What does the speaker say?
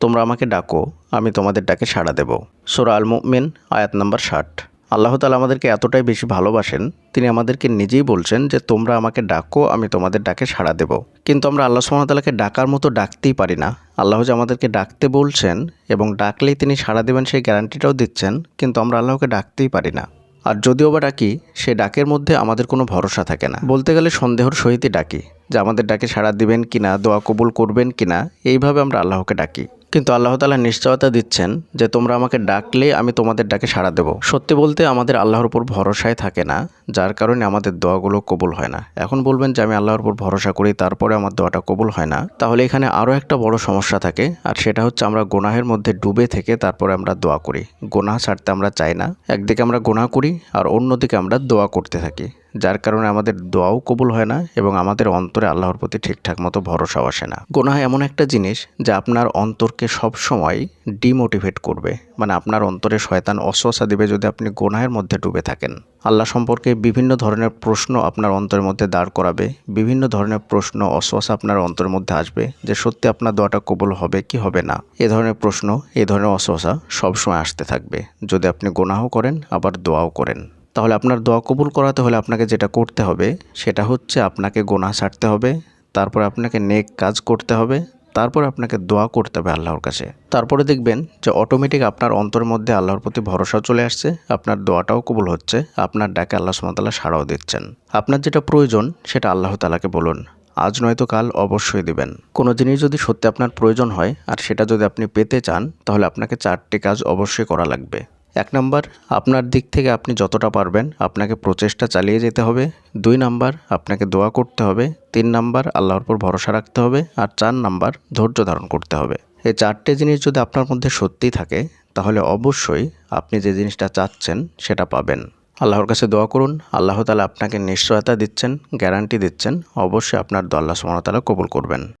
তোমরা আমাকে ডাকো, আমি তোমাদের ডাকে সাড়া দেব। সোরা আল মুমিন আয়াত নাম্বার ষাট। আল্লাহ তালা আমাদেরকে এতটাই বেশি ভালোবাসেন, তিনি আমাদেরকে নিজেই বলছেন যে, তোমরা আমাকে ডাকো, আমি তোমাদের ডাকে সাড়া দেব। কিন্তু আমরা আল্লাহ সুমতালাকে ডাকার মতো ডাকতেই পারি না। আল্লাহ যে আমাদেরকে ডাকতে বলছেন এবং ডাকলেই তিনি সাড়া দেবেন, সেই গ্যারান্টিটাও দিচ্ছেন, কিন্তু আমরা আল্লাহকে ডাকতেই পারি না। আর যদিও বা ডাকি, সে ডাকের মধ্যে আমাদের কোনো ভরসা থাকে না। বলতে গেলে সন্দেহর সহিতই ডাকি, যে আমাদের ডাকে সাড়া দিবেন কিনা, দোয়া কবুল করবেন কিনা, এইভাবে আমরা আল্লাহকে ডাকি। কিন্তু আল্লাহ তালা নিশ্চয়তা দিচ্ছেন যে তোমরা আমাকে ডাকলে আমি তোমাদের ডাকে সাড়া দেব। সত্যি বলতে আমাদের আল্লাহর উপর ভরসায় থাকে না, যার কারণে আমাদের দোয়াগুলো কবুল হয় না। এখন বলবেন যে আমি আল্লাহর উপর ভরসা করি, তারপরে আমার দোয়াটা কবুল হয় না। তাহলে এখানে আরও একটা বড় সমস্যা থাকে, আর সেটা হচ্ছে আমরা গোনাহের মধ্যে ডুবে থেকে তারপরে আমরা দোয়া করি। গোনাহ ছাড়তে আমরা চাই না। একদিকে আমরা গোনাহ করি, আর অন্যদিকে আমরা দোয়া করতে থাকি। যার কারণে আমাদের দোয়াও কবুল হয় না এবং আমাদের অন্তরে আল্লাহর প্রতি ঠিকঠাক মতো ভরসাও আসে না। গোনাহ এমন একটা জিনিস যা আপনার অন্তরকে সবসময় ডিমোটিভেট করবে। মানে আপনার অন্তরে শয়তান অস্বসা দিবে যদি আপনি গোনাহের মধ্যে ডুবে থাকেন। আল্লাহ সম্পর্কে বিভিন্ন ধরনের প্রশ্ন আপনার অন্তরের মধ্যে দাঁড় করাবে। বিভিন্ন ধরনের প্রশ্ন অস্বসা আপনার অন্তরের মধ্যে আসবে যে, সত্যি আপনার দোয়াটা কবুল হবে কি হবে না? এ ধরনের প্রশ্ন, এ ধরনের অস্বসা সবসময় আসতে থাকবে। যদি আপনি গোনাহ করেন, আবার দোয়াও করেন। তাহলে আপনার দোয়া কবুল করাতে হলে আপনাকে যেটা করতে হবে, সেটা হচ্ছে আপনাকে গোনা ছাড়তে হবে, তারপর আপনাকে নেক কাজ করতে হবে, তারপর আপনাকে দোয়া করতে হবে আল্লাহর কাছে। তারপরে দেখবেন যে অটোমেটিক আপনার অন্তরের মধ্যে আল্লাহর প্রতি ভরসা চলে আসছে, আপনার দোয়াটাও কবুল হচ্ছে, আপনার ডাকে আল্লাহ সুমতাল্লাহ সাড়াও দিচ্ছেন। আপনার যেটা প্রয়োজন, সেটা আল্লাহ তালাকে বলুন। আজ নয়তো কাল অবশ্যই দিবেন। কোনো জিনিস যদি সত্যি আপনার প্রয়োজন হয়, আর সেটা যদি আপনি পেতে চান, তাহলে আপনাকে চারটি কাজ অবশ্যই করা লাগবে। এক নাম্বার, আপনার দিক থেকে আপনি যতটা পারবেন আপনাকে প্রচেষ্টা চালিয়ে যেতে হবে। দুই নাম্বার, আপনাকে দোয়া করতে হবে। তিন নাম্বার, আল্লাহর উপর ভরসা রাখতে হবে। আর চার নাম্বার, ধৈর্য ধারণ করতে হবে। এই চারটে জিনিস যদি আপনার মধ্যে সত্যিই থাকে, তাহলে অবশ্যই আপনি যে জিনিসটা চাচ্ছেন, সেটা পাবেন। আল্লাহর কাছে দোয়া করুন। আল্লাহ তালা আপনাকে নিশ্চয়তা দিচ্ছেন, গ্যারান্টি দিচ্ছেন। অবশ্যই আপনার দোয়া আল্লাহ সুমতালা কবুল করবেন।